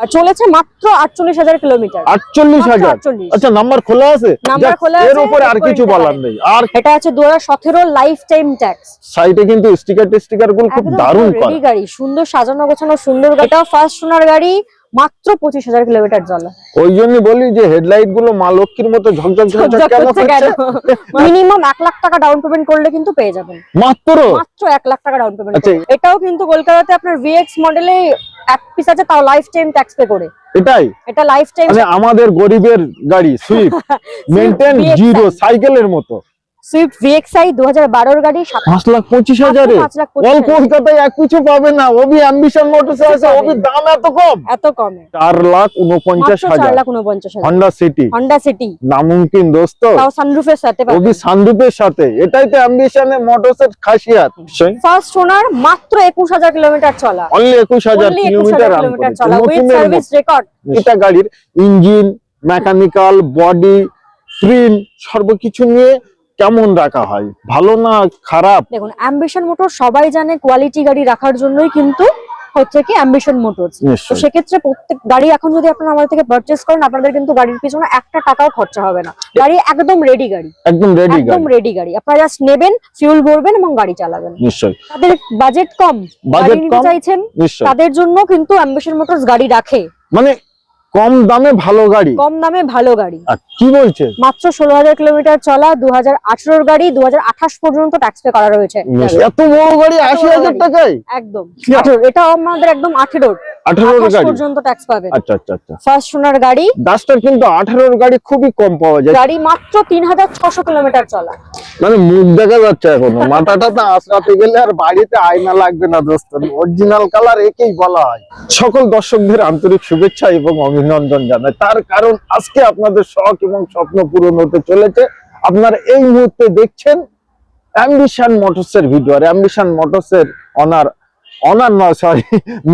চলেছে মাত্র আটচল্লিশ হাজার কিলোমিটার। আটচল্লিশ হাজার? আচ্ছা নাম্বার খোলা আছে? নাম্বার খোলা এর উপরে আর কিছু বলার নেই। আর এটা আছে দু হাজার সতেরো লাইফ টাইম ট্যাক্স সাইডে কিন্তু স্টিকার টিস্টিকারগুলো খুব দারুণ করা গাড়ি সুন্দর সাজানো গোছানো সুন্দর গাড়ি এটা ফার্স্ট সোনার গাড়ি মাত্র পঁচিশ হাজার কিলোমিটার চলা ওই জন্য বলি যে হেডলাইটগুলো মা লক্ষ্মীর মতো ঝকঝক মিনিমাম এক লাখ টাকা ডাউন পেমেন্ট করলে কিন্তু পেয়ে যাবেন। মাত্র? মাত্র এক লাখ টাকা ডাউন পেমেন্ট আচ্ছা। এটাও কিন্তু কলকাতাতে আপনার ভিএক্স মডেলে এক পিস আছে তাও লাইফ টাইম ট্যাক্স পে করে। এটাই? এটা লাইফ টাইম মানে আমাদের গরিবের গাড়ি সুইফট মেনটেন VXI জিরো সাইকেলের মতো। সুইফট ভিএক্সআই দু হাজার বারোর গাড়ি সাত- পাঁচ লাখ পঁচিশ হাজারে? পাঁচ লাখ অল কলকাতায় এক কিছু পাবে না। ওবি অ্যাম্বিশন মোটরস আছে পাবে। ওবির দাম এত কম? এত কমে। চার লাখ উনপঞ্চাশ মাত্র চার হাজার। লাখ উনপঞ্চাশ হাজার। হন্ডা সিটি হন্ডা সিটি নামুমকিন দোস্ত। তাও সানরুফের সাথে ওবি সানরূপের সাথে। এটাই তো অ্যাম্বিশনে মোটরসের খাসিয়াত। ফার্স্ট ওনার মাত্র একুশ হাজার কিলোমিটার চলা। অনলি একুশ হাজার Only 21,000 কিলোমিটার রান চলা। উইথ সার্ভিস রেকর্ড এটা গাড়ির ইঞ্জিন মেকানিক্যাল বডি ট্রিম সর্বকিছু নিয়ে কেমন রাখা হয়? ভালো না খারাপ? দেখুন অ্যাম্বিশন মোটর সবাই জানে কোয়ালিটি গাড়ি রাখার জন্যই কিন্তু হচ্ছে কি অ্যাম্বিশন মোটরস তো সেক্ষেত্রে প্রত্যেক গাড়ি এখন যদি আপনারা আমাদের থেকে পারচেস করেন আপনাদের কিন্তু গাড়ির পিছনে একটা টাকাও খরচা হবে না। গাড়ি একদম রেডি গাড়ি। একদম রেডি একদম গাড়ি। রেডি গাড়ি। আপনারা জাস্ট নেবেন ফিউল ভরবেন এবং গাড়ি চালাবেন। নিশ্চয়ই। তাদের বাজেট কম। বাজেট কম? চাইছেন তাদের জন্য কিন্তু অ্যাম্বিশন মোটরস গাড়ি রাখে। মানে কম দামে ভালো গাড়ি? কম দামে ভালো গাড়ি। কি বলছে? মাত্র ষোলো হাজার কিলোমিটার চলা দু হাজার আঠারোর গাড়ি দু হাজার আঠাশ পর্যন্ত ট্যাক্স পে করা রয়েছে। এত বড় গাড়ি আশি হাজার। টাকায়? একদম। কি আছে? 18 এটা আমাদের একদম আঠেরোর। পর্যন্ত ট্যাক্স আচ্ছা আচ্ছা আচ্ছা। ফার্স্ট সোনার গাড়ি। ডাস্টার কিন্তু আঠারোর গাড়ি খুবই কম পাওয়া যায়। গাড়ি মাত্র তিন হাজার ছশো কিলোমিটার চলা। মানে মুখ দেখা যাচ্ছে এখনও। মাথাটা তো আসরাতে গেলে আর বাড়িতে আয়না লাগবে না দোস্ত। অরিজিনাল কালার একেই বলা হয়। সকল দর্শকদের আন্তরিক শুভেচ্ছা এবং অভিনন্দন জানাই। তার কারণ আজকে আপনাদের শখ এবং স্বপ্ন পূরণ হতে চলেছে। আপনারা এই মুহূর্তে দেখছেন অ্যাম্বিশন মোটরস এর ভিডিও আর অ্যাম্বিশন মোটরস এর অনার অনার নয় সরি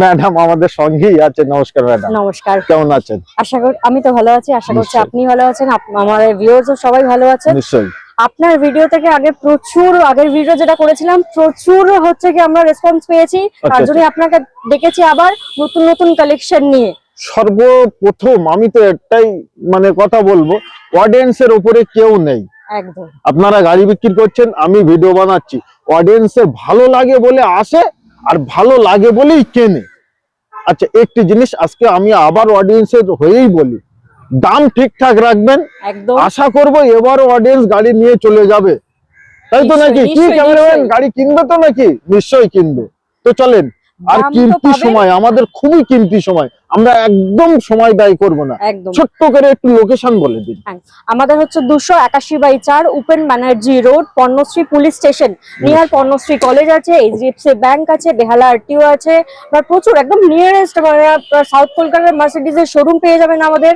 ম্যাডাম আমাদের সঙ্গেই আছে নমস্কার ম্যাডাম নমস্কার। কেমন আছেন? আশা করি আমি তো ভালো আছি আশা করছি আপনি ভালো আছেন আমার সবাই ভালো আছে নিশ্চয়ই। আপনার ভিডিও থেকে আগে প্রচুর আগের ভিডিও যেটা করেছিলাম প্রচুর হচ্ছে কি আমরা রেসপন্স পেয়েছি। তার আচ্ছা। জন্য আপনাকে ডেকেছি আবার নতুন নতুন কালেকশন নিয়ে। সর্বপ্রথম আমি তো একটাই মানে কথা বলব অডিয়েন্সের উপরে কেউ নেই। আপনারা গাড়ি বিক্রি করছেন আমি ভিডিও বানাচ্ছি। অডিয়েন্সের ভালো লাগে বলে আসে আর ভালো লাগে বলেই কেনে। আচ্ছা একটি জিনিস আজকে আমি আবার অডিয়েন্সের হয়েই বলি। দাম ঠিকঠাক রাখবেন। আশা করব এবারও অডিয়েন্স গাড়ি নিয়ে চলে যাবে। তাই তো নাকি? কি ক্যামেরাম্যান গাড়ি কিনবে তো নাকি? নিশ্চয়ই কিনবে। তো চলেন আর কিমতি সময় আমাদের খুবই কিমতি সময়। আমরা একদম সময় ব্যয় করব না। একদম। ছোট্ট করে একটু লোকেশন বলে দিন আমাদের হচ্ছে দুশো একাশি বাই চার Upen Banerjee road Parnashree police station near Parnashree college আছে এইচডিএফসি ব্যাংক আছে বেহালা আরটিও আছে। বা প্রচুর একদম নিয়ারেস্ট সাউথ কলকাতার মার্সিডিজ এর শোরুম পেয়ে যাবেন আমাদের।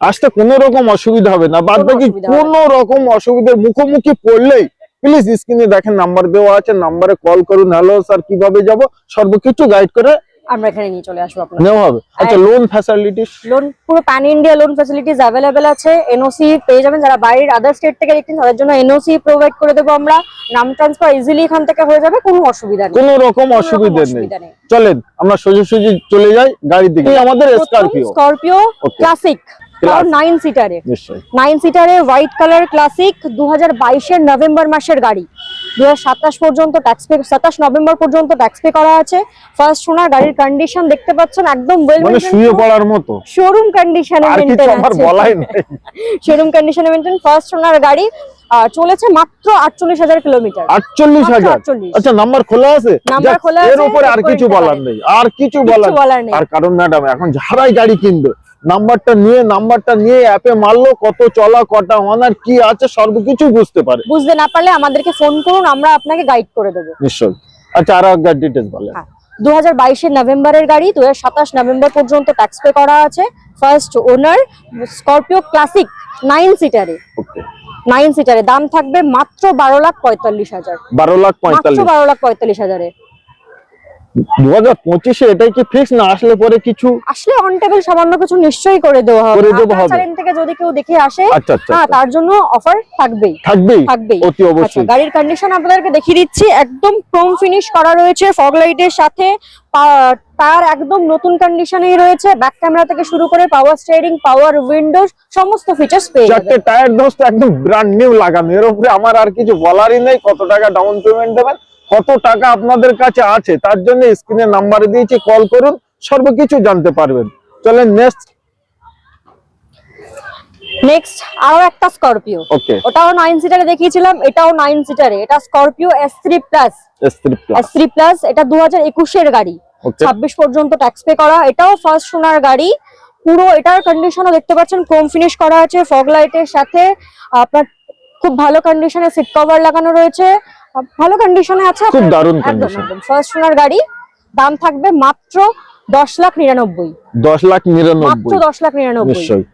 আসতে কোনো রকম অসুবিধা হবে না। বাদ বাকি কোনো রকম অসুবিধার মুখোমুখি পড়লেই প্লিজ স্ক্রিনে দেখেন নাম্বার দেওয়া আছে নাম্বারে কল করুন। হ্যালো স্যার কীভাবে যাব? সর্বকিছু গাইড করে আমরা এখানে নিয়ে চলে আসব আপনার নেওয়া হবে। আচ্ছা লোন ফ্যাসিলিটিস লোন পুরো pan India loan facilities available আছে। এনওসি পেয়ে যাবেন। যারা বাইরের আদার স্টেট থেকে দেখছেন তাদের জন্য এনওসি প্রোভাইড করে দেবো আমরা। নাম ট্রান্সফার ইজিলি এখান থেকে হয়ে যাবে কোনো অসুবিধা নেই। কোনো রকম অসুবিধা নেই। চলেন আমরা সোজাসুজি চলে যাই গাড়ির দিকে। আমাদের স্করপিও স্করপিও ক্লাসিক. নাইন সিটারে নাইন সিটারে হোয়াইট কালার ক্লাসিক দু হাজার নভেম্বর মাসের গাড়ি। দু পর্যন্ত ট্যাক্স পে সাতাশ নভেম্বর পর্যন্ত ট্যাক্স পে করা আছে। ফার্স্ট শোনার গাড়ির কন্ডিশন দেখতে পাচ্ছেন একদম ওয়েল মানে শুয়ে পড়ার মতো। শোরুম কন্ডিশনে আর আমার বলাই নেই। শোরুম কন্ডিশনে ফার্স্ট গাড়ি চলেছে মাত্র আটচল্লিশ হাজার কিলোমিটার আটচল্লিশ হাজার। আচ্ছা নাম্বার খোলা আছে? নাম্বার খোলা এর আছে, উপরে আর কিছু বলার নেই। আর কিছু বলার নেই। কারণ ম্যাডাম এখন যারাই গাড়ি কিনবে নাম্বারটা নিয়ে নাম্বারটা নিয়ে অ্যাপে মারলো কত চলা কটা অনার কি আছে সর্বকিছু বুঝতে পারে। বুঝতে না পারলে আমাদেরকে ফোন করুন আমরা আপনাকে গাইড করে দেবো। নিশ্চয়ই। আচ্ছা আর একবার ডিটেলস বলেন। হ্যাঁ দু হাজার বাইশের নভেম্বরের গাড়ি দু হাজার সাতাশ নভেম্বর পর্যন্ত ট্যাক্স পে করা আছে first owner Scorpio classic nine সিটারে nine সিটারে দাম থাকবে মাত্র বারো লাখ পঁয়তাল্লিশ হাজার। বারো লাখ পঁয়তাল্লিশ। বারো লাখ পঁয়তাল্লিশ হাজারে। দু হাজার পঁচিশে এটাই কি ফিক্স না আসলে পরে কিছু? আসলে অন টেবিল সামান্য কিছু নিশ্চয়ই করে দেওয়া হবে। করে দেওয়া হবে। চ্যানেল থেকে যদি কেউ দেখে আসে আচ্ছা আচ্ছা হ্যাঁ আচ্ছা। তার জন্য অফার থাকবেই। থাকবেই? থাকবেই। অতি আচ্ছা অবশ্যই। গাড়ির কন্ডিশন আপনাদেরকে দেখিয়ে দিচ্ছি। একদম ক্রোম ফিনিশ করা রয়েছে ফগ লাইটের সাথে। টায়ার একদম নতুন কন্ডিশনেই রয়েছে। ব্যাক ক্যামেরা থেকে শুরু করে পাওয়ার স্টিয়ারিং পাওয়ার উইন্ডোজ সমস্ত ফিচার্স পেয়ে চারটে টায়ার দোস্ত একদম ব্র্যান্ড নিউ লাগানো। এর উপরে আমার আর কিছু বলারই নেই। কত টাকা ডাউন পেমেন্ট দেবেন? কত টাকা আপনাদের কাছে আছে তার জন্য স্ক্রিনে নাম্বার দিয়েছি কল করুন সর্বকিছু জানতে পারবেন। চলেন নেক্সট নেক্সট আরও একটা স্করপিও ওকে ওটাও নাইন সিটারে দেখিয়েছিলাম এটাও নাইন সিটারে এটা Scorpio S three plus three plus S three plus এটা দু হাজার একুশের গাড়ি। ওকে ছাব্বিশ পর্যন্ত ট্যাক্স পে করা। এটাও ফার্স্ট সোনার গাড়ি। পুরো এটার কন্ডিশনও দেখতে পাচ্ছেন ক্রোম ফিনিশ করা আছে ফগ লাইটের সাথে। আপনার খুব ভালো কন্ডিশনে সিট কভার লাগানো রয়েছে। ভালো কন্ডিশনে আছে খুব দারুণ কন্ডিশন ফার্স্ট সোনার গাড়ি দাম থাকবে মাত্র দশ লাখ নিরানব্বই। দশ লাখ মাত্র নিরানব্বই দশ লাখ নিরানব্বই। নিশ্চয়ই।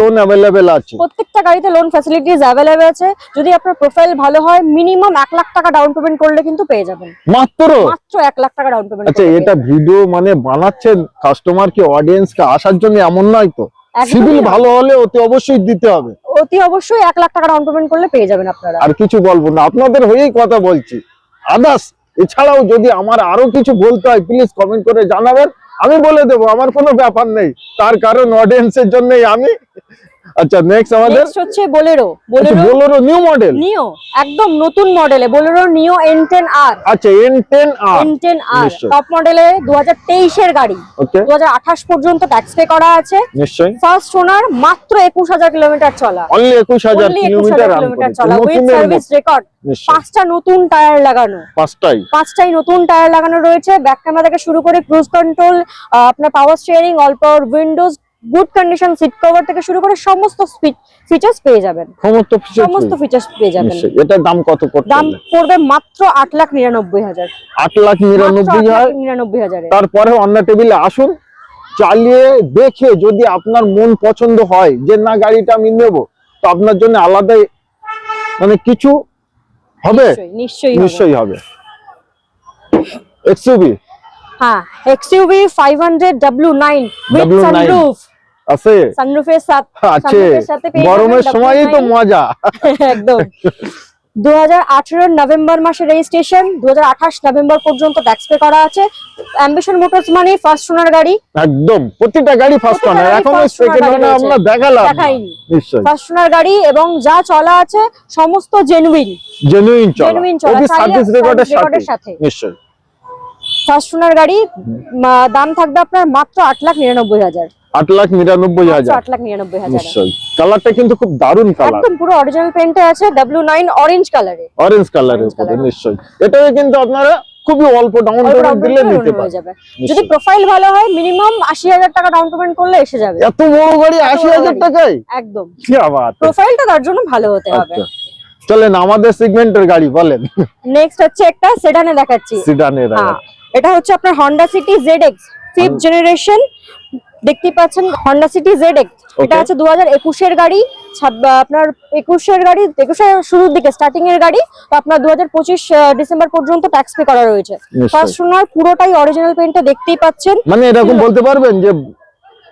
লোন অ্যাভেলেবেল আছে। প্রত্যেকটা গাড়িতে লোন ফ্যাসিলিটিস অ্যাভেলেবেল আছে। যদি আপনার প্রোফাইল ভালো হয় মিনিমাম এক লাখ টাকা ডাউন পেমেন্ট করলে কিন্তু পেয়ে যাবেন। মাত্র? মাত্র এক লাখ টাকা ডাউন পেমেন্ট আচ্ছা এটা ভিডিও মানে বানাচ্ছেন কাস্টমার কি অডিয়েন্স কে আসার জন্য এমন নয় তো? সিভিল ভালো হলে অতি অবশ্যই দিতে হবে। অতি অবশ্যই এক লাখ টাকা ডাউন পেমেন্ট করলে পেয়ে যাবেন আপনারা। আর কিছু বলব না আপনাদের হয়েই কথা বলছি। আদাস এছাড়াও যদি আমার আরও কিছু বলতে হয় প্লিজ কমেন্ট করে জানাবেন। আমি বলে দেবো আমার কোনো ব্যাপার নেই। তার কারণ অডিয়েন্সের জন্যই আমি আচ্ছা নেক্সট আমাদের? নেক্সট হচ্ছে Bolero. Bolero Bolero new model Neo একদম নতুন মডেলে বোলেরো টেন আর আচ্ছা N ten R N ten R নিশ্চয়ই। টপ মডেলে দু হাজার তেইশের গাড়ি। ওকে দু হাজার আঠাশ পর্যন্ত ট্যাক্স পে করা আছে। নিশ্চয়ই। ফার্স্ট ওনার মাত্র একুশ হাজার কিলোমিটার চলা। অনলি একুশ হাজার Only 21,000 কিলোমিটার চলা। উইথ সার্ভিস রেকর্ড পাঁচটা নতুন টায়ার লাগানো। পাঁচটাই। পাঁচটাই নতুন টায়ার লাগানো রয়েছে। ব্যাক ক্যামেরা থেকে শুরু করে ক্রুজ কন্ট্রোল আপনার power steering all power windows good condition seat cover থেকে শুরু করে সমস্ত ফিচার্স পেয়ে যাবেন। সমস্ত features সমস্ত ফিচার্স পেয়ে যাবেন। এটার দাম কত করতে দাম পড়বে মাত্র আট লাখ নিরানব্বই হাজার। আট লাখ নিরানব্বই হাজার। নিরানব্বই হাজারে। তারপরে অন্য টেবিলে আসুন চালিয়ে দেখে যদি আপনার মন পছন্দ হয় যে না গাড়িটা আমি নেব তো আপনার জন্য আলাদা মানে কিছু হবে? নিশ্চয়ই নিশ্চয়ই হবে। এক্সইউভি হ্যাঁ XUV five hundred W nine with sunroof আছে? সানরুফের সাথে আছে। গরমের সময়ই তো মজা। একদম। দু হাজার আঠেরোর নভেম্বর মাসে রেজিস্ট্রেশন দু হাজার আঠাশ নভেম্বর পর্যন্ত ট্যাক্স পে করা আছে। অ্যাম্বিশন মোটরস মানে ফার্স্ট সোনার গাড়ি। একদম। প্রতিটা গাড়ি ফার্স্ট ওনার এখনও সেকেন্ড ওনার আমরা দেখালাম। নিশ্চয়ই। ফার্স্ট সোনার গাড়ি এবং যা চলা আছে সমস্ত জেনুইন জেনুইন চলা। Genuine চলা, সার্ভিস রেকর্ডের সাথে। নিশ্চয়ই। ফার্স্ট সোনার গাড়ি দাম থাকবে আপনার মাত্র আট লাখ নিরানব্বই হাজার। আট লাখ নিরানব্বই হাজার। আট লাখ নিরানব্বই হাজার। নিশ্চয়ই। কালারটা কিন্তু খুব দারুণ কালার একদম পুরো অরিজিনাল পেন্টে আছে ডাব্লিউ নাইন অরেঞ্জ কালারে অরেঞ্জ কালারের Orange উপরে। নিশ্চয়ই। এটাও কিন্তু আপনারা খুবই অল্প ডাউন পেমেন্ট দিলে নিতে যাবে। যদি প্রোফাইল ভালো হয় মিনিমাম আশি হাজার টাকা ডাউন পেমেন্ট করলে এসে যাবে। এত বড় গাড়ি এত আশি বড় হাজার গাড়ি। টাকায়? একদম। কি আবার? প্রোফাইলটা তার জন্য ভালো হতে হবে। আচ্ছা। চলেন আমাদের সেগমেন্টের গাড়ি বলেন। নেক্সট হচ্ছে একটা সেডানে দেখাচ্ছি। সিডানের হ্যাঁ এটা হচ্ছে আপনার Honda City Z X fifth generation দেখতে পাচ্ছেন হন্ডা সিটি জেড এক্স এটা আছে দু হাজার একুশের গাড়ি আপনার একুশের গাড়ি একুশের শুরুর দিকে স্টার্টিং এর গাড়ি তো আপনার দু হাজার পঁচিশ ডিসেম্বর পর্যন্ত ট্যাক্স পে করা রয়েছে। ফার্স্ট সোনার পুরোটাই অরিজিনাল পেন্টে দেখতেই পাচ্ছেন। মানে এরকম বলতে পারবেন যে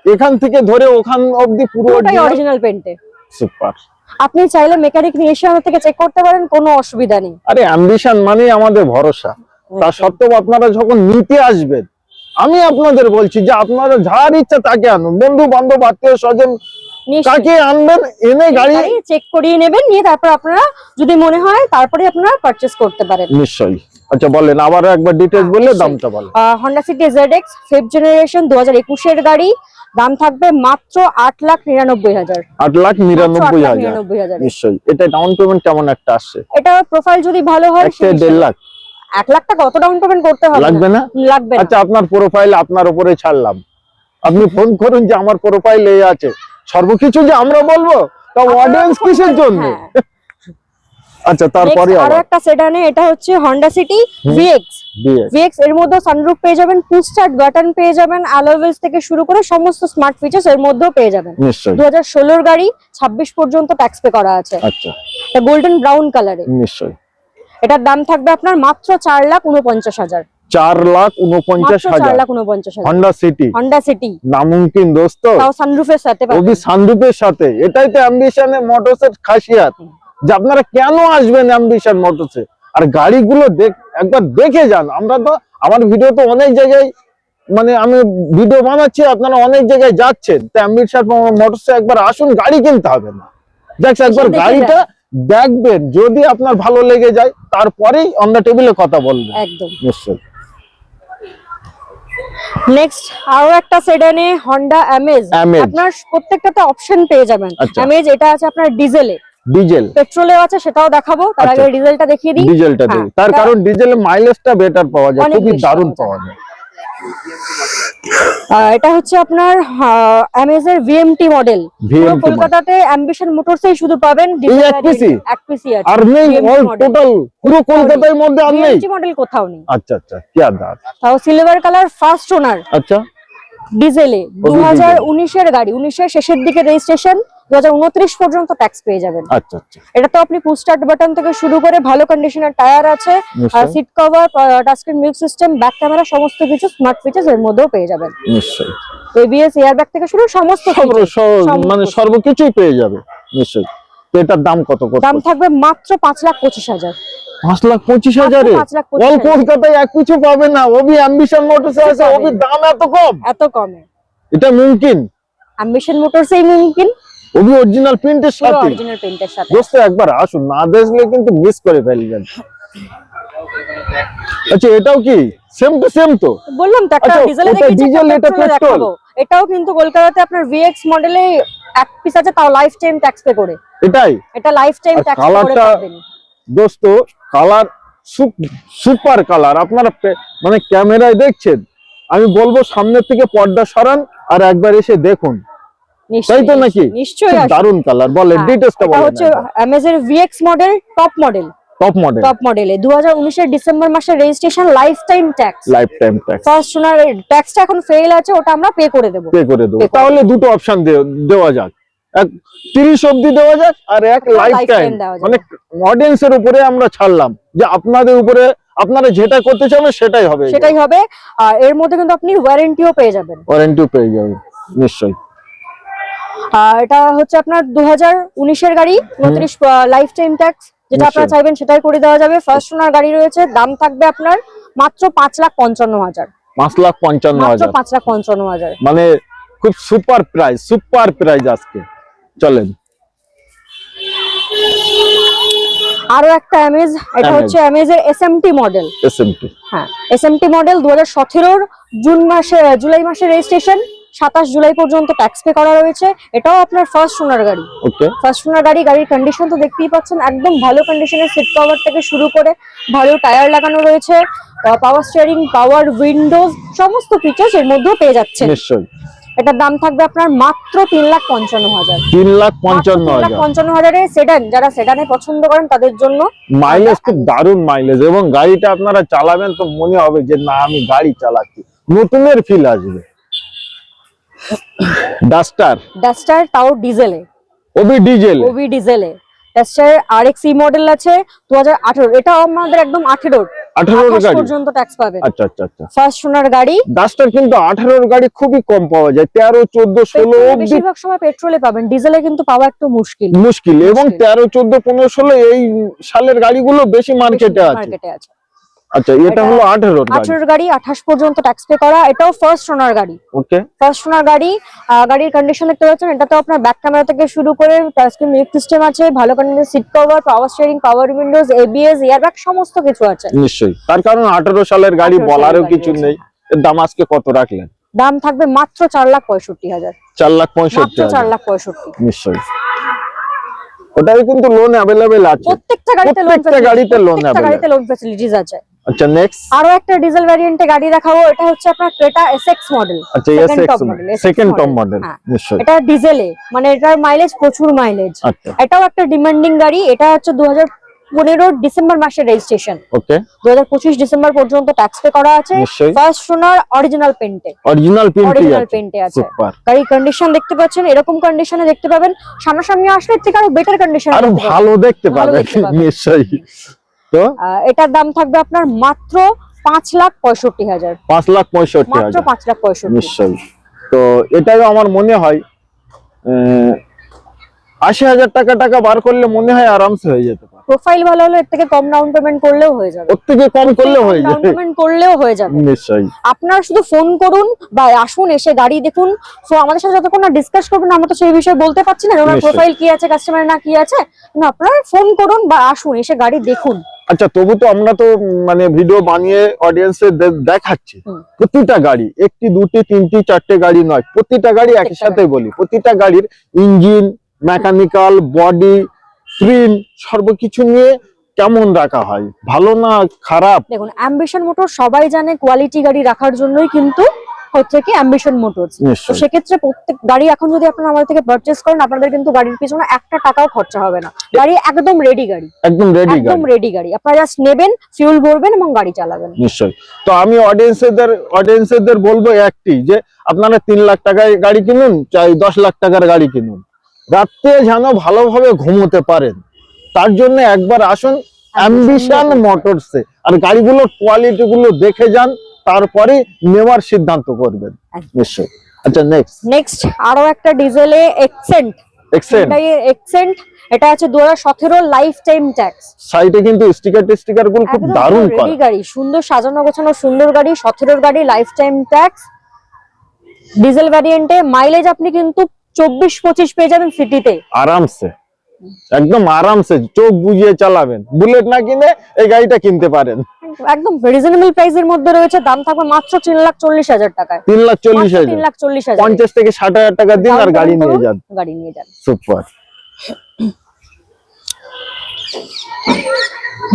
এখান থেকে ধরে ওখান অবধি পুরোটাই অরিজিনাল পেন্টে সুপার আপনি চাইলে মেকানিক নিয়ে এসে আমার থেকে চেক করতে পারেন কোনো অসুবিধা নেই। আরে অ্যাম্বিশন মানে আমাদের ভরসা। তা সত্ত্বেও আপনারা যখন নিতে আসবেন আমি আপনাদের বলছি যে আপনারা যার ইচ্ছা তাকে আনুন। বন্ধু বান্ধব আত্মীয় স্বজন তাকে আনবেন এনে গাড়ি গাড়ি চেক করিয়ে নেবেন নিয়ে তারপর আপনারা যদি মনে হয় তারপরে আপনারা করতে পারেন। নিশ্চয়ই। আচ্ছা বলেন আবারও একবার ডিটেলস বললে। দামটা বলেন। জেনারেশন দু হাজার একুশের গাড়ি। দাম থাকবে মাত্র আট লাখ নিরানব্বই হাজার। আট লাখ মাত্র আট নিরানব্বই লাখ হাজার হাজার। নিশ্চয়ই। এটা ডাউন পেমেন্ট কেমন একটা আসছে? এটা প্রোফাইল যদি ভালো হয় একটা সেই দেড় হিসেবে- লাখ। এক লাখ টাকা অত ডাউন পেমেন্ট করতে হবে লাগবে না? লাগবে আচ্ছা আপনার প্রোফাইল আপনার উপরে ছাড়লাম। আপনি ফোন করুন যে আমার প্রোফাইল এই আছে। সর্বকিছু যে আমরা বলব তা অডিয়েন্স কিসের জন্য? হ্যাঁ। আচ্ছা তারপরে আরও একটা সেডানে এটা হচ্ছে সিটি হুম। ভিএক্স দিয়ে এর মধ্যে সানরুফ পেয়ে যাবেন টু স্টার্ট বাটন পেয়ে যাবেন অ্যালোভেলস থেকে শুরু করে সমস্ত স্মার্ট ফিচার্স এর মধ্যেও পেয়ে যাবেন। নিশ্চয়ই। দু হাজার ষোলোর গাড়ি ছাব্বিশ পর্যন্ত ট্যাক্স পে করা আছে। আচ্ছা। গোল্ডেন ব্রাউন কালারে নিশ্চয়ই। এটার দাম থাকবে আপনার মাত্র চার লাখ উনপঞ্চাশ হাজার। চার লাখ উনপঞ্চাশ হাজার। লাখ উনপঞ্চাশ হাজার। হন্ডা সিটি হন্ডা সিটি নামুমকিন দোস্ত। সানরুফের সাথে ওবি পাবেন সানরূপের সাথে। এটাই তো অ্যাম্বিশনের মোটরসের খাসিয়াত। যে আপনারা কেন আসবেন অ্যাম্বিশন মোটরসে আর গাড়িগুলো দেখ একবার দেখে যান। আমরা তো আমার ভিডিও তো অনেক জায়গায় মানে আমি ভিডিও বানাচ্ছি আপনারা অনেক জায়গায় যাচ্ছেন। তো অ্যাম্বিশন মোটরসে একবার আসুন গাড়ি কিনতে হবে না। দেখ একবার গাড়িটা দেখবেন যদি আপনার ভালো লেগে যায় তারপরেই অন দ্য টেবিলে কথা বলবেন। একদম। নিশ্চয়ই। নেক্সট আরও একটা সেডানে হন্ডা অ্যামেজ Amaze। আপনার প্রত্যেকটাতে অপশন পেয়ে যাবেন। আচ্ছা। অ্যামেজ এটা আছে আপনার ডিজেলে ডিজেল পেট্রোলেও আছে সেটাও দেখাবো। তার আগে আচ্ছা। ডিজেলটা দেখিয়ে দিই। ডিজেলটা হ্যাঁ, দিই তার কারণ ডিজেলের মাইলেজটা বেটার পাওয়া যায়। খুবই দারুণ পাওয়া যায়। এটা হচ্ছে আপনার অ্যামেজের ভিএমটি মডেল কলকাতাতে অ্যাম্বিশন মোটরসেই শুধু পাবেন এক পিসি আর নেই অল টোটাল পুরো কলকাতার মধ্যে আর নেই? মডেল কোথাও নেই। আচ্ছা আচ্ছা কি আদার তাও সিলভার কালার ফার্স্ট ওনার আচ্ছা। ডিজেলে দু এর হাজার উনিশের গাড়ি উনিশের শেষের দিকে রেজিস্ট্রেশন দু হাজার উনত্রিশ পর্যন্ত ট্যাক্স পেয়ে যাবেন। আচ্ছা আচ্ছা। এটা তো আপনি পুশ স্টার্ট বাটন থেকে শুরু করে ভালো কন্ডিশনের টায়ার আছে seat cover touchscreen music system back camera সমস্ত কিছু স্মার্ট ফিচার্স এর মধ্যেও পেয়ে যাবেন। নিশ্চয়ই। এবিএস এয়ার ব্যাগ থেকে শুরু সমস্ত মানে সর্বকিছুই পেয়ে যাবে নিশ্চয়ই। তো এটার দাম কত কত? দাম থাকবে মাত্র পাঁচ লাখ পঁচিশ হাজার। পাঁচ লাখ পঁচিশ হাজারে? অল কলকাতায় এক কিছু পাবে না ওবি অ্যাম্বিশন মোটরসে আছে। ওবি দাম এত কম? এত কমে। এটা মুমকিন। অ্যাম্বিশন মোটরসই মুমকিন। ওবি অরিজিনাল প্রিন্টের পুরো সাথে? অরিজিনাল পেইন্টের সাথে। দোস্ত একবার আসুন না দেখলে কিন্তু মিস করে ফেলবেন। আচ্ছা এটাও কি? সেম টু সেম তো? বললাম তো একটা আচ্ছা, ডিজেলে দেখেছি diesel, এটা পেট্রোলে এটাও কিন্তু কলকাতাতে আপনার ভিএক্স মডেলে এক পিস আছে তাও লাইফ টাইম ট্যাক্স পে করে। এটাই? এটা লাইফ টাইম ট্যাক্স পে করে colourটা- পাবেন। দোস্ত কালার সুপার কালার আপনারা মানে ক্যামেরায় দেখছেন? আমি বলব সামনের থেকে পর্দা সরান আর একবার এসে দেখুন। তাই তো নাকি? নিশ্চয়ই খুব কালার বলেন হ্যাঁ, ডিটেলসটা এটা হচ্ছে অ্যামেজের VX model top model top model top December মাসের registration life time tax life time tax first owner ট্যাক্সটা এখন ফেল আছে ওটা আমরা পে করে দেবো। পে করে দেবো। তাহলে দুটো অপশন দেওয়া যাক। এক তিরিশ অব্দি দেওয়া যাক আর এক লাইফ টাইম দেওয়া যাবে। মানে অডিয়েন্সের উপরে আমরা ছাড়লাম। যে আপনাদের উপরে আপনারা যেটা করতে চান সেটাই হবে। সেটাই হবে। আর এর মধ্যে কিন্তু আপনি ওয়ারেন্টিও পেয়ে যাবেন। ওয়ারেন্টি পেয়ে যাবেন। নিশ্চয়ই। এটা হচ্ছে আপনার দু হাজার উনিশের গাড়ি উনত্রিশ লাইফ টাইম ট্যাক্স যেটা আপনারা চাইবেন সেটাই করে দেওয়া যাবে। ফার্স্ট ওনার গাড়ি রয়েছে দাম থাকবে আপনার মাত্র পাঁচ লাখ পঞ্চান্ন হাজার। পাঁচ লাখ পঞ্চান্ন হাজার। পাঁচ লাখ পঞ্চান্ন হাজার। মানে খুব সুপার প্রাইস সুপার প্রাইস আজকে। চলেন। আরও একটা অ্যামেজ এটা। হচ্ছে অ্যামেজের এসএমটি মডেল এসএমটি হ্যাঁ এসএমটি মডেল দু হাজার সতেরোর জুন মাসে জুলাই মাসে রেজিস্ট্রেশন সাতাশ জুলাই পর্যন্ত ট্যাক্স পে করা রয়েছে। এটাও আপনার ফার্স্ট ওনার গাড়ি। ওকে ফার্স্ট ওনার গাড়ি গাড়ির কন্ডিশন তো দেখতেই পাচ্ছেন একদম ভালো কন্ডিশনের সিট কভার থেকে শুরু করে ভালো টায়ার লাগানো রয়েছে পাওয়ার স্টিয়ারিং পাওয়ার উইন্ডোজ সমস্ত ফিচার্স এর মধ্যেও পেয়ে যাচ্ছে নিশ্চয়ই। এটার দাম থাকবে আপনার মাত্র তিন লাখ পঞ্চান্ন হাজার। তিন লাখ পঞ্চান্ন হাজার। পঞ্চান্ন হাজারে সেডান যারা সেডানে পছন্দ করেন তাদের জন্য মাইলেজ খুব দারুণ মাইলেজ এবং গাড়িটা আপনারা চালাবেন তো মনে হবে যে না আমি গাড়ি চালাচ্ছি। নতুনের ফিল আসবে। ডাস্টার ডাস্টার তাও ডিজেলে ওবি ডিজেল ওবি ডিজেলে ডাস্টার আর এক্স মডেল আছে দু হাজার আঠেরো। এটাও আমাদের একদম আঠেরোর। আঠারোর আঠাশ গাড়ি? পর্যন্ত ট্যাক্স পাবেন। আচ্ছা আচ্ছা আচ্ছা। ফার্স্ট ওনার গাড়ি। ডাস্টার কিন্তু আঠারোর গাড়ি খুবই কম পাওয়া যায়। তেরো চোদ্দ ষোলো পেট্রোলে অব্দি বেশিরভাগ সময় পেট্রোলে পাবেন। ডিজেলে কিন্তু পাওয়া একটু মুশকিল। মুশকিল। এবং মুশকিল। তেরো চোদ্দ পনেরো ষোলো এই সালের গাড়িগুলো বেশি মার্কেটে আছে। মার্কেটে আছে। আচ্ছা এটা এটা হলো আঠেরোর গাড়ি। আঠেরোর গাড়ি আঠাশ পর্যন্ত ট্যাক্স পে করা। এটাও ফার্স্ট ওনার গাড়ি। ওকে ফার্স্ট ওনার গাড়ি গাড়ির কন্ডিশন দেখতে পাচ্ছেন এটাতে আপনার ব্যাক ক্যামেরা থেকে শুরু করে টাচস্ক্রিন মিউজিক সিস্টেম আছে ভালো কন্ডিশনের seat cover power steering power windows ABS airbag সমস্ত কিছু আছে। নিশ্চয়ই। তার কারণ আঠেরো সালের গাড়ি বলারও কিছু নেই। এর দাম আজকে কত রাখলেন? দাম থাকবে মাত্র চার লাখ পঁয়ষট্টি হাজার। চার লাখ পঁয়ষট্টি মাত্র চার হাজার। লাখ পঁয়ষট্টি। নিশ্চয়ই। ওটাই কিন্তু লোন অ্যাভেলেবেল আছে। প্রত্যেকটা গাড়িতে লোন প্রত্যেকটা গাড়িতে available। গাড়িতে লোন ফ্যাসিলিটিস আছে। আচ্ছা নেক্সট আরও একটা ডিজেল ভ্যারিয়েন্টে গাড়ি দেখাবো এটা হচ্ছে আপনার ক্রেটা এসএক্স মডেল আচ্ছা SX SX second top model. নিশ্চয়ই। এটা ডিজেলে মানে এটার মাইলেজ প্রচুর মাইলেজ আচ্ছা। এটাও একটা ডিমান্ডিং গাড়ি এটা হচ্ছে দু হাজার পনেরো ডিসেম্বর মাসের রেজিস্ট্রেশন ওকে। দু হাজার পঁচিশ ডিসেম্বর পর্যন্ত ট্যাক্স পে করা আছে। ফার্স্ট ওনার অরিজিনাল পেন্টে অরিজিনাল প্রিন্টই অরিজিনাল পেন্টে আছে। সুপার গাড়ির কন্ডিশন দেখতে পাচ্ছেন এরকম কন্ডিশনে দেখতে পাবেন। সামনাসামনি আসলে থেকে আরও বেটার কন্ডিশন আরও ভালো দেখতে দেখতে পাবেন। নিশ্চয়ই। তো? এটার দাম থাকবে আপনার মাত্র পাঁচ লাখ পঁয়ষট্টি হাজার। পাঁচ লাখ পঁয়ষট্টি হাজার। পাঁচ লাখ পঁয়ষট্টি। নিশ্চয়ই। তো এটাও আমার মনে হয় আশি হাজার টাকা টাকা বার করলে মনে হয় আরামসে হয়ে যেতে পারে। প্রোফাইল ভালো হলে এর থেকে কম ডাউন পেমেন্ট করলেও হয়ে যাবে। ওর থেকে কম করলে হয়ে যাবে। ডাউন পেমেন্ট করলেও হয়ে যাবে। নিশ্চয়ই। আপনারা শুধু ফোন করুন বা আসুন এসে গাড়ি দেখুন। তো আমাদের সাথে যতক্ষণ না ডিসকাস করবেন আমরা তো সেই বিষয়ে বলতে পারছি না ওনার প্রোফাইল কি আছে কাস্টমার না কি আছে। না আপনারা ফোন করুন বা আসুন এসে গাড়ি দেখুন। আচ্ছা তবু তো আমরা তো মানে ভিডিও বানিয়ে অডিয়েন্সে দেখাচ্ছি। প্রতিটা গাড়ি একটি দুটি তিনটি চারটে গাড়ি নয় প্রতিটা গাড়ি একই সাথে বলি। প্রতিটা গাড়ির ইঞ্জিন মেকানিক্যাল বডি স্ক্রিন সর্বকিছু নিয়ে কেমন রাখা হয়? ভালো না খারাপ? দেখুন অ্যাম্বিশন মোটর সবাই জানে কোয়ালিটি গাড়ি রাখার জন্যই কিন্তু হচ্ছে কি অ্যাম্বিশন মোটরস তো সেক্ষেত্রে প্রত্যেক গাড়ি এখন যদি আপনারা আমাদের থেকে পারচেস করেন আপনাদের কিন্তু গাড়ির পিছনে একটা টাকাও খরচা হবে না। গাড়ি একদম রেডি গাড়ি। একদম রেডি একদম রেডি গাড়ি। আপনারা জাস্ট নেবেন ফিউল ভরবেন এবং গাড়ি চালাবেন। নিশ্চয়ই। তো আমি অডিয়েন্সেদের অডিয়েন্সেদের বলব একটি যে আপনারা তিন লাখ টাকায় গাড়ি কিনুন চাই দশ লাখ টাকার গাড়ি কিনুন। রাত্রে যেন ভালোভাবে ঘুমোতে পারেন। তার জন্য একবার আসুন অ্যাম্বিশন মোটরসে আর গাড়িগুলোর কোয়ালিটি গুলো দেখে যান। তারপরে নেওয়ার সিদ্ধান্ত করবেন। নিশ্চয়ই। আচ্ছা নেক্সট নেক্সট আরও একটা ডিজেলে এক্সেন্ট এক্সেন এক্সেন্ট এটা আছে দু হাজার সতেরো লাইফ টাইম ট্যাক্স কিন্তু স্টিকারগুলো খুব দারুণ করা। গাড়ি সুন্দর সাজানো গোছানো সুন্দর গাড়ি গাড়ি লাইফ টাইম ট্যাক্স ডিজেল ভ্যারিয়েন্টে মাইলেজ আপনি কিন্তু চব্বিশ পঁচিশ পেয়ে যাবেন সিটিতে আরামসে। একদম আরামসে চোখ বুঝিয়ে চালাবেন। বুলেট না কিনে এই গাড়িটা কিনতে পারেন। একদম রিজনেবল প্রাইসের মধ্যে রয়েছে দাম থাকবে মাত্র তিন লাখ চল্লিশ হাজার টাকায়। তিন লাখ চল্লিশ হাজার। তিন লাখ চল্লিশ হাজার। পঞ্চাশ থেকে ষাট হাজার টাকা দিন আর গাড়ি নিয়ে যান। গাড়ি নিয়ে যান। সুপার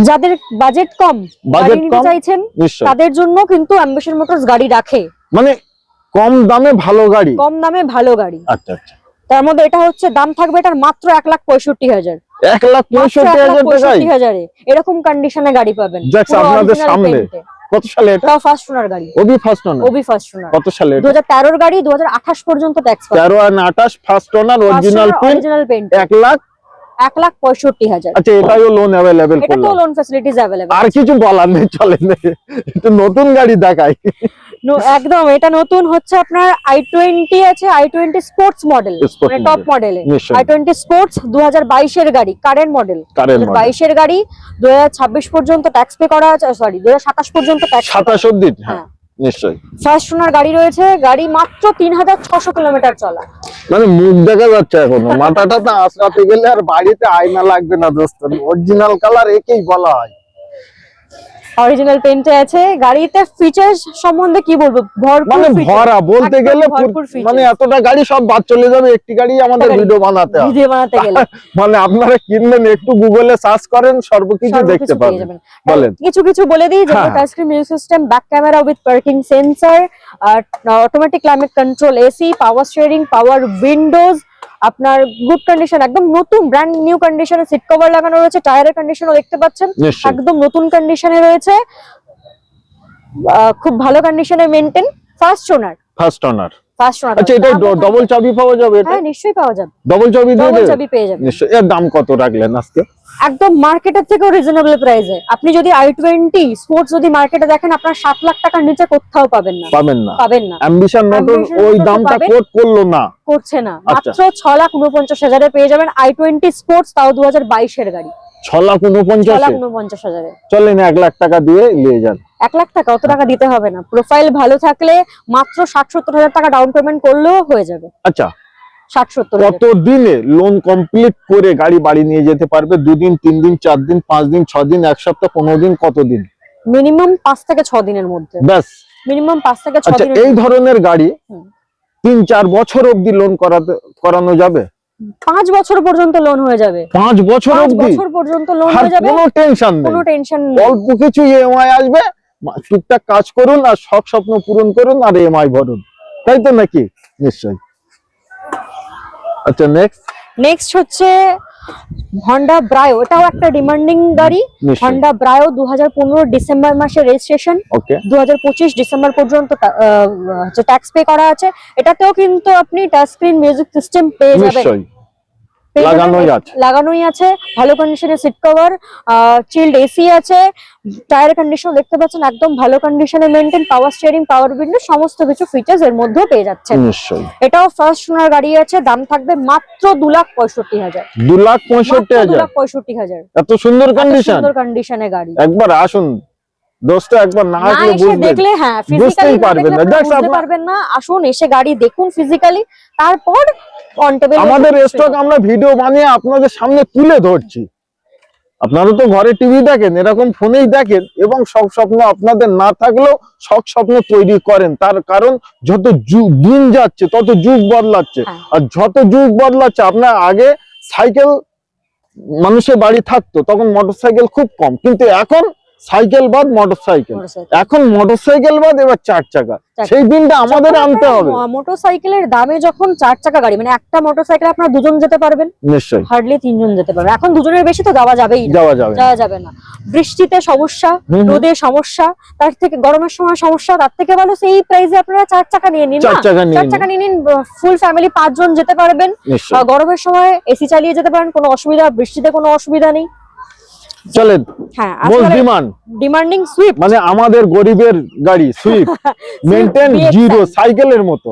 যাদের বাজেট কম Budget কম? চাইছেন তাদের জন্য কিন্তু অ্যাম্বিশন মোটরস গাড়ি রাখে। মানে কম দামে ভালো গাড়ি? কম দামে ভালো গাড়ি। আচ্ছা আচ্ছা। তার মধ্যে এটা হচ্ছে দাম থাকবে এটার মাত্র এক লাখ পঁয়ষট্টি হাজার। এক লাখ পঁয়ষট্টি হাজার টাকায়? এরকম কন্ডিশনে গাড়ি পাবেন। আপনাদের সামনে। কত সালে এটা? ফার্স্ট ওনার গাড়ি। ওবি ফার্স্ট ওনার ওবি ফার্স্ট ওনার কত সালে গাড়ি দু হাজার আঠাশ পর্যন্ত ট্যাক্স পাবে আর আঠাশ ফার্স্ট ওনার অরিজিনাল এক লাখ? লাখ পঁয়ষট্টি হাজার। আচ্ছা এটাও লোন এটা তো লোন আর কিছু বলার নেই চলে একটু নতুন গাড়ি দেখাই। একদম এটা নতুন হচ্ছে আপনার আই টোয়েন্টি আছে আই টোয়েন্টি স্পোর্টস মডেল মানে top model I twenty sports দু হাজার বাইশের গাড়ি কারেন্ট মডেল বাইশের গাড়ি দু হাজার ছাব্বিশ পর্যন্ত ট্যাক্স পে করা আছে সরি দু হাজার সাতাশ পর্যন্ত ট্যাক্স সাতাশ অব্দি? হ্যাঁ হ্যাঁ। নিশ্চয়ই। ফার্স্ট ওনার গাড়ি রয়েছে গাড়ি মাত্র তিন হাজার ছশো কিলোমিটার চলা। মানে মুখ দেখা যাচ্ছে এখনও। মাথাটা তো আঁচড়াতে গেলে আর বাড়িতে আয়না লাগবে না দোস্ত। অরিজিনাল কালার একেই বলা হয়। অরিজিনাল পেন্টে আছে। গাড়িতে ফিচার্স সম্বন্ধে কি বলব? ভরপুর মানে ভরা বলতে গেলে মানে এতটা গাড়ি সব বাদ চলে যাবে একটি গাড়ি আমাদের ভিডিও বানাতে হবে। ভিডিও বানাতে গেলে। মানে আপনারা কিনবেন একটু গুগলে সার্চ করেন সর্বকিছু দেখতে পাবেন বলেন। কিছু কিছু বলে দিই যেমন হ্যাঁ। Touch screen music system back camera with parking sensor automatic climate control AC power steering power windows আপনার গুড কন্ডিশন একদম নতুন ব্র্যান্ড নিউ কন্ডিশনে সিট কভার লাগানো রয়েছে টায়ারের কন্ডিশনও দেখতে পাচ্ছেন। একদম নতুন কন্ডিশনে রয়েছে। খুব ভালো কন্ডিশনে maintain first owner first owner আচ্ছা এটা ডবল চাবি পাওয়া যাবে এটা? হ্যাঁ নিশ্চয়ই পাওয়া যাবে। ডবল চাবি দিয়ে ডবল চাবি পেয়ে যাবেন নিশ্চয়ই। এর দাম কত রাখলেন আজকে? একদম মার্কেটের থেকেও রিজনেবল প্রাইসে আপনি যদি আই টোয়েন্টি স্পোর্টস যদি মার্কেটে দেখেন আপনার সাত লাখ টাকার নিচে কোথাও পাবেন না। পাবেন না। পাবেন না। অ্যাম্বিশন মোটর ওই দামটা কোট করল না। করছে না। আচ্ছা। মাত্র ছ লাখ উনপঞ্চাশ হাজারে পেয়ে যাবেন আই টোয়েন্টি স্পোর্টস তাও দু হাজার বাইশের গাড়ি। ছ লাখ ছ লাখ উনপঞ্চাশে উনপঞ্চাশ হাজারে। চলেন এক লাখ টাকা দিয়ে নিয়ে যান। এক লাখ টাকা অত টাকা দিতে হবে না। প্রোফাইল ভালো থাকলে মাত্র ষাট সত্তর হাজার টাকা ডাউন পেমেন্ট করলেও হয়ে যাবে। আচ্ছা। ষাট সত্তর কত দিনে লোন কমপ্লিট করে গাড়ি বাড়ি নিয়ে যেতে পারবে? দুদিন তিন দিন চার দিন পাঁচ দিন ছ দিন এক সপ্তাহ পনেরো দিন কত দিন মিনিমাম পাঁচ থেকে ছ দিনের মধ্যে। ব্যাস। মিনিমাম পাঁচ থেকে ছ আচ্ছা এই ধরনের গাড়ি তিন চার বছর অবধি লোন করাতে করানো যাবে? পাঁচ বছর পর্যন্ত লোন হয়ে যাবে। পাঁচ বছর অবধি? বছর পর্যন্ত লোন হয়ে যাবে। কোনো টেনশন নেই। কোনো টেনশন অল্প কিছু ইএমআই আসবে টুকটাক কাজ করুন আর সব স্বপ্ন পূরণ করুন আর ইএমআই ভরুন। তাই তো নাকি? নিশ্চয়ই। আচ্ছা নেক্সট নেক্সট হচ্ছে হন্ডা ব্রায়ো এটাও একটা ডিমান্ডিং গাড়ি। হন্ডা ব্রায়ো দু পনেরো ডিসেম্বর মাসে রেজিস্ট্রেশন দু ডিসেম্বর পর্যন্ত ট্যাক্স পে করা আছে। এটাতেও কিন্তু আপনি টাচ স্ক্রিন মিউজিক সিস্টেম পেয়ে যাবেন। লাগানোই আছে। লাগানোই আছে ভালো কন্ডিশনের সিট কভার চিল্ড এসি আছে টায়ার কন্ডিশন দেখতে পাচ্ছেন একদম ভালো কন্ডিশনে maintain power steering power window সমস্ত কিছু ফিচার্স এর মধ্যেও পেয়ে যাচ্ছেন। নিশ্চয়ই। এটাও ফার্স্ট ওনার গাড়ি আছে দাম থাকবে মাত্র দু লাখ পঁয়ষট্টি হাজার। দু লাখ পঁয়ষট্টি হাজার লাখ পঁয়ষট্টি হাজার। এত সুন্দর কন্ডিশন সুন্দর কন্ডিশনে গাড়ি। একবার আসুন। দোস্ত একবার না আসলে বুঝবেন। দেখলে হ্যাঁ ফিজিক্যালি পারবেন না। পারবেন না। আসুন এসে গাড়ি দেখুন ফিজিক্যালি তারপর আমাদের স্টক আমরা ভিডিও বানিয়ে আপনাদের সামনে তুলে ধরছি। আপনারা তো ঘরে টিভি দেখেন এরকম ফোনেই দেখেন এবং সব স্বপ্ন আপনাদের না থাকলেও সব স্বপ্ন তৈরি করেন। তার কারণ যত দিন যাচ্ছে তত যুগ বদলাচ্ছে। হ্যাঁ। আর যত যুগ বদলাচ্ছে আপনার আগে সাইকেল মানুষের বাড়ি থাকতো তখন মোটরসাইকেল খুব কম। কিন্তু এখন সাইকেল বাদ মোটরসাইকেল। এখন মোটরসাইকেল বাদ এবার চার চাকা। সেই দিনটা আমাদের আনতে হবে। মোটরসাইকেলের দামে যখন চার চাকা গাড়ি মানে একটা মোটরসাইকেল আপনারা দুজন যেতে পারবেন? নিশ্চয়ই। হার্ডলি তিনজন যেতে পারবেন। এখন দুজনের বেশি তো যাওয়া যাবেই না। যাওয়া যাবে যাওয়া যাবে না। বৃষ্টিতে সমস্যা। রোদে সমস্যা তার থেকে গরমের সময় সমস্যা তার থেকে ভালো সেই প্রাইসে আপনারা চার চাকা নিয়ে নিন চার চাকা নিয়ে চার নিন। চাকা নিয়ে নিন ফুল ফ্যামিলি পাঁচজন যেতে পারবেন। গরমের সময় এসি চালিয়ে যেতে পারেন কোনো অসুবিধা বৃষ্টিতে কোনো অসুবিধা নেই। চলেন হ্যাঁ ডিমান্ড ডিমান্ডিং সুইফট মানে আমাদের গরিবের গাড়ি সুইফট মেনটেন জিরো সাইকেলের মতো।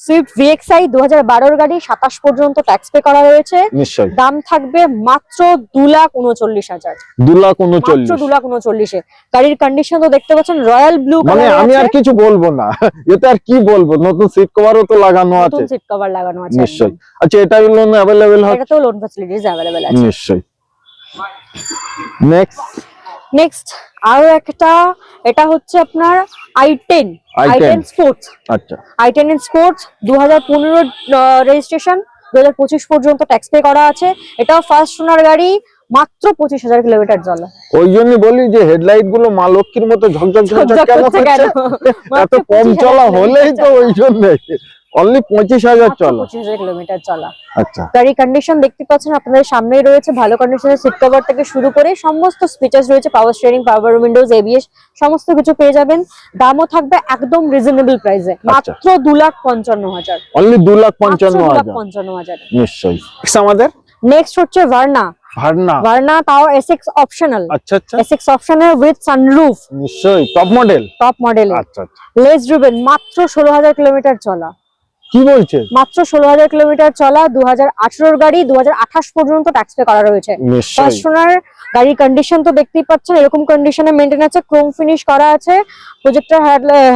সুইফট ভিএক্সআই দু হাজার বারোর গাড়ি সাতাশ পর্যন্ত ট্যাক্স পে করা হয়েছে। নিশ্চয়ই। দাম থাকবে মাত্র দু লাখ উনচল্লিশ হাজার। দু লাখ মাত্র উনচল্লিশ দু লাখ উনচল্লিশে। গাড়ির কন্ডিশন তো দেখতে পাচ্ছেন রয়্যাল ব্লু মানে আমি আর কিছু বলব না। এতে আর কি বলব? নতুন সিট কভারও তো লাগানো আছে। নতুন সিট কভার লাগানো আছে নিশ্চয়ই। আচ্ছা এটা লোন একদম। হয় এটা তো লোন ফ্যাসিলিটিস অ্যাভেলেবেল আছে। নিশ্চয়ই। নেক্সট নেক্সট আরও একটা এটা হচ্ছে আপনার I ten I i10 sports আচ্ছা। আই টেন স্পোর্টস দু হাজার পনেরো রেজিস্ট্রেশন দু হাজার পঁচিশ পর্যন্ত ট্যাক্স পে করা আছে। এটাও ফার্স্ট ওনার গাড়ি মাত্র পঁচিশ হাজার কিলোমিটার চলা ওই জন্য বলি যে হেডলাইটগুলো মা লক্ষ্মীর মতো ঝকঝক ঝকঝক কেন হচ্ছে এত কম চলা হলেই তো ওই জন্য। অনলি পঁচিশ হাজার চলা। পঁচিশ হাজার কিলোমিটার চলা। আচ্ছা। গাড়ির কন্ডিশন দেখতে পাচ্ছেন আপনাদের সামনেই রয়েছে ভালো কন্ডিশনের সিট কভার থেকে শুরু করে সমস্ত ফিচার্স রয়েছে power steering power windows ABS সমস্ত কিছু পেয়ে যাবেন। দামও থাকবে একদম রিজনেবল প্রাইসে মাত্র দু লাখ পঞ্চান্ন হাজার। অনলি দু লাখ মাত্র পঞ্চান্ন দু লাখ হাজার। পঞ্চান্ন হাজার। নিশ্চয়ই। Next আমাদের? নেক্সট হচ্ছে ভার্না ভার্না ভার্না তাও এসএক্স অপশনাল আচ্ছা আচ্ছা। এসএক্স অপশনাল উইথ সানরুফ নিশ্চয়ই। টপ মডেল টপ মডেলের আচ্ছা আচ্ছা। লেস ড্রিভেন মাত্র ষোলো হাজার কিলোমিটার চলা। কি বলছে মাত্র ষোলো হাজার কিলোমিটার চলা দু হাজার গাড়ি দু পর্যন্ত ট্যাক্স পে করা রয়েছে। গাড়ির কন্ডিশন তো দেখতেই পাচ্ছেন এরকম কন্ডিশনে মেনটেন আছে ক্রোম ফিনিশ করা আছে প্রজেক্টর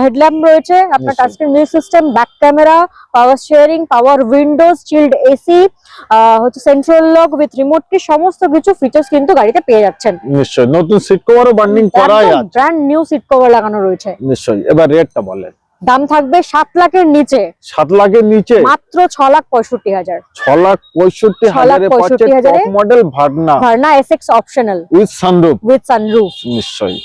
হেডল্যাম্প রয়েছে আপনার। Touchscreen music system back camera power steering power windows chilled AC হচ্ছে central lock with remote key সমস্ত কিছু ফিচার্স কিন্তু গাড়িতে পেয়ে যাচ্ছেন। নিশ্চয়ই। নতুন সিট কভারও বার্নিং করাই আছে। ব্র্যান্ড নিউ সিট কভার লাগানো রয়েছে। নিশ্চয়ই। এবার রেটটা বলেন। দাম থাকবে সাত লাখের নিচে। সাত লাখের নিচে? মাত্র ছ লাখ পঁয়ষট্টি হাজার। ছ লাখ পঁয়ষট্টি হাজারে পাচ্ছে পঁয়ষট্টি হাজারে model Verna. Verna SX optional with sunroof with sunroof নিশ্চয়ই।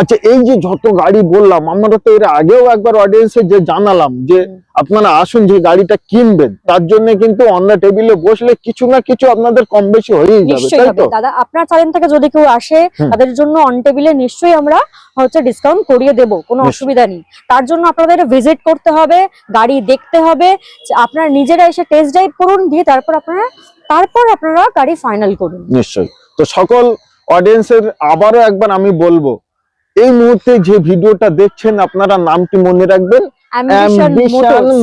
আচ্ছা এই যে যত গাড়ি বললাম আমরা তো এর আগেও একবার অডিয়েন্সে যে জানালাম যে আপনারা আসুন যে গাড়িটা কিনবেন তার জন্য কিন্তু অন্য টেবিলে বসলে কিছু না কিছু আপনাদের কম বেশি হয়েই যাবে তাই তো? দাদা আপনার চ্যানেল থেকে যদি কেউ আসে তাদের জন্য অন টেবিলে নিশ্চয়ই আমরা হচ্ছে ডিসকাউন্ট করিয়ে দেব কোনো অসুবিধা নেই। তার জন্য আপনাদের ভিজিট করতে হবে গাড়ি দেখতে হবে আপনারা নিজেরা এসে টেস্ট ড্রাইভ করুন দিয়ে তারপর আপনারা তারপর আপনারা গাড়ি ফাইনাল করুন। নিশ্চয়ই। তো সকল অডিয়েন্সের আবারও একবার আমি বলব এই মুহূর্তে যে ভিডিওটা দেখছেন আপনারা নামটি মনে রাখবেন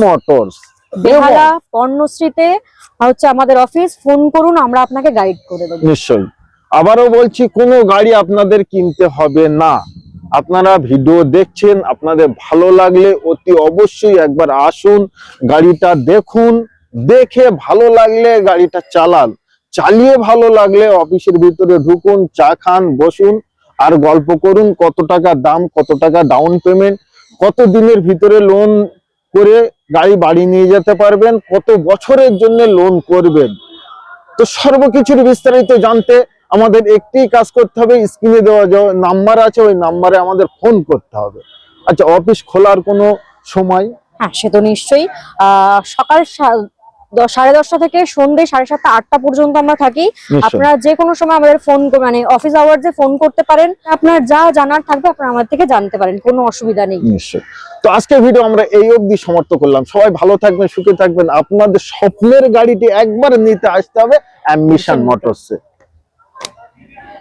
মোটরস বেহালা পর্ণশ্রীতে হচ্ছে আমাদের অফিস ফোন করুন আমরা আপনাকে গাইড করে দেবো। নিশ্চয়ই। আবারও বলছি কোনো গাড়ি আপনাদের কিনতে হবে না। আপনারা ভিডিও দেখছেন, আপনাদের ভালো লাগলে অতি অবশ্যই একবার আসুন, গাড়িটা দেখুন, দেখে ভালো লাগলে গাড়িটা চালান। চালিয়ে ভালো লাগলে অফিসের ভিতরে ঢুকুন, চা খান, বসুন, আর গল্প করুন, কত টাকা দাম, কত টাকা ডাউন পেমেন্ট কত দিনের ভিতরে লোন করে গাড়ি বাড়ি নিয়ে যেতে পারবেন, কত বছরের জন্য লোন করবেন। তো সর্বকিছুর বিস্তারিত জানতে আমাদের একটি কাজ করতে হবে স্ক্রিনে দেওয়া যে নাম্বার আছে ওই নাম্বারে আমাদের ফোন করতে হবে। আচ্ছা অফিস খোলার কোনো সময়? হ্যাঁ সে তো নিশ্চয়ই। সকাল সাড়ে দশটা থেকে সন্ধ্যে সাড়ে সাতটা আটটা পর্যন্ত আমরা থাকি। আপনারা যে কোনো সময় আমাদের ফোন মানে অফিস আওয়ার্সে ফোন করতে পারেন। আপনার যা জানার থাকবে আপনারা আমার থেকে জানতে পারেন কোনো অসুবিধা নেই। নিশ্চয়ই। তো আজকের ভিডিও আমরা এই অবধি সমাপ্ত করলাম। সবাই ভালো থাকবেন সুখে থাকবেন। আপনাদের স্বপ্নের গাড়িটি একবার নিতে আসতে হবে অ্যাম্বিশন মোটরসে।